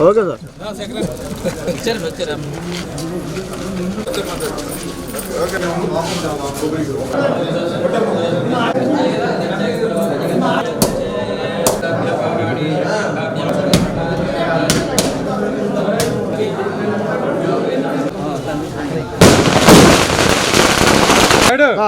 Okay sir ఆ,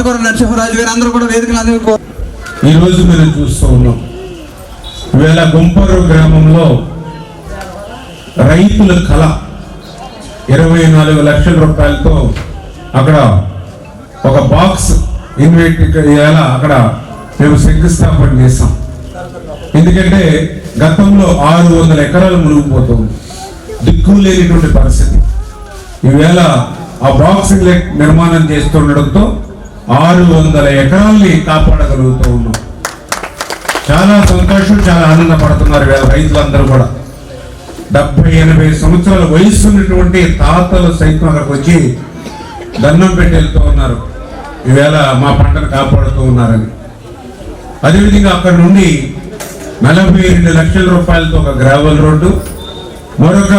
తోటకూర నరసింహరాజు గారు అందరూ కూడా వేదికలు అందరూ ఈ రోజు మనం చూస్తూ ఉన్నాం. ఈవేళ గుంపరు గ్రామంలో రైతుల కళ. ఇరవై నాలుగు లక్షల రూపాయలతో అక్కడ ఒక బాక్స్ ఇన్వైట్ ఇవాళ అక్కడ మేము శంకుస్థాపన చేస్తాం ఎందుకంటే గతంలో ఆరు వందల ఎకరాలు మునిగిపోతుంది. దిక్కు లేనిటువంటి పరిస్థితి. ఈవేళ ఆ బాక్స్ నిర్మాణం చేస్తుండడంతో ఆరు వందల ఎకరాల్ని కాపాడగలుగుతూ ఉన్నాం చాలా సంతోషం చాలా ఆనందపడుతున్నారు వీళ్ళ రైతులందరూ కూడా. డెబ్బై ఎనభై సంవత్సరాల వయసు ఉన్నటువంటి తాతలు సైతం అక్కడికి వచ్చి దండం పెట్టి వెళ్తూ ఉన్నారు. ఈవేళ మా పంటను కాపాడుతూ ఉన్నారని. అదేవిధంగా అక్కడ నుండి నలభై రెండు లక్షల రూపాయలతో ఒక గ్రావెల్ రోడ్డు మరొక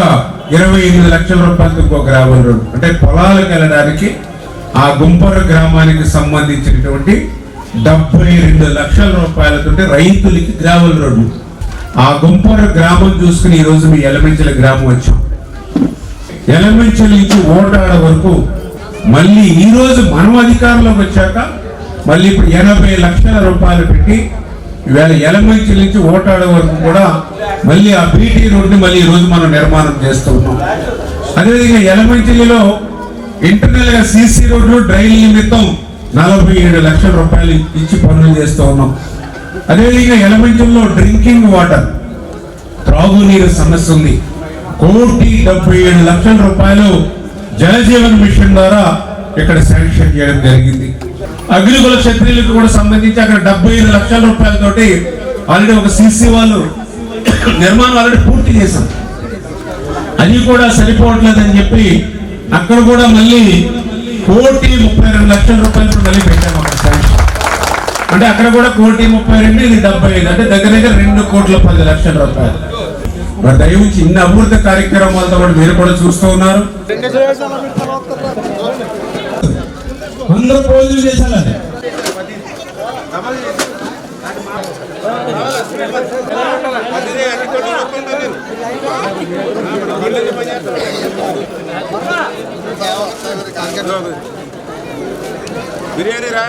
ఇరవై ఎనిమిది లక్షల రూపాయలతో ఒక గ్రావెల్ రోడ్డు. అంటే పొలాలకు వెళ్ళడానికి ఆ గుంపర గ్రామానికి సంబంధించినటువంటి డెబ్బై రెండు లక్షల రూపాయలతో రైతులకి గ్రావెల్ రోడ్డు. ఆ గుంపర గ్రామం చూసుకుని ఈ రోజు మీ ఎలమెంచల గ్రామం వచ్చాం. ఎలమెంచల నుంచి ఓటాడ వరకు మళ్ళీ ఈరోజు మనం అధికారంలోకి వచ్చాక మళ్ళీ ఇప్పుడు ఎనభై లక్షల రూపాయలు పెట్టి ఈవేళ ఎలమెంచల నుంచి ఓటాడ వరకు కూడా మళ్ళీ ఆ బీటీ రోడ్ని మళ్ళీ ఈ రోజు మనం నిర్మాణం చేస్తూ ఉన్నాం. అదేవిధంగా ఎలమంచిలిలో ఇంటర్నల్గా సీసీ రోడ్లు డ్రైన్ నిమిత్తం నలభై ఏడు లక్షల రూపాయలు ఇచ్చి పనులు చేస్తూ ఉన్నాం. అదేవిధంగా ఎలమంచంలో డ్రింకింగ్ వాటర్ త్రాగునీరు సమస్య ఉంది. కోటి డెబ్బై ఏడు లక్షల రూపాయలు జలజీవన్ మిషన్ ద్వారా ఇక్కడ శాంక్షన్ చేయడం జరిగింది. అగ్నికుల క్షత్రియులకు కూడా సంబంధించి అక్కడ డెబ్బై ఐదు లక్షల రూపాయలతోటి ఆల్రెడీ ఒక సీసీ వాళ్ళు నిర్మాణం ఆల్రెడీ పూర్తి చేశాం అది కూడా సరిపోవట్లేదని చెప్పి అక్కడ కూడా మళ్ళీ కోటి ముప్పై రెండు లక్షల రూపాయలు మళ్ళీ పెట్టాము అక్కడ శాంక్షన్ అంటే అక్కడ కూడా కోటి ముప్పై రెండు ఇది డెబ్బై ఐదు. అంటే దగ్గర దగ్గర రెండు కోట్ల పది లక్షల రూపాయలు. మరి దయవుంచి ఇన్ని అభివృద్ధి కార్యక్రమాలతో కూడా మీరు కూడా చూస్తూ ఉన్నారు. అందరూ బిర్యానీ రా.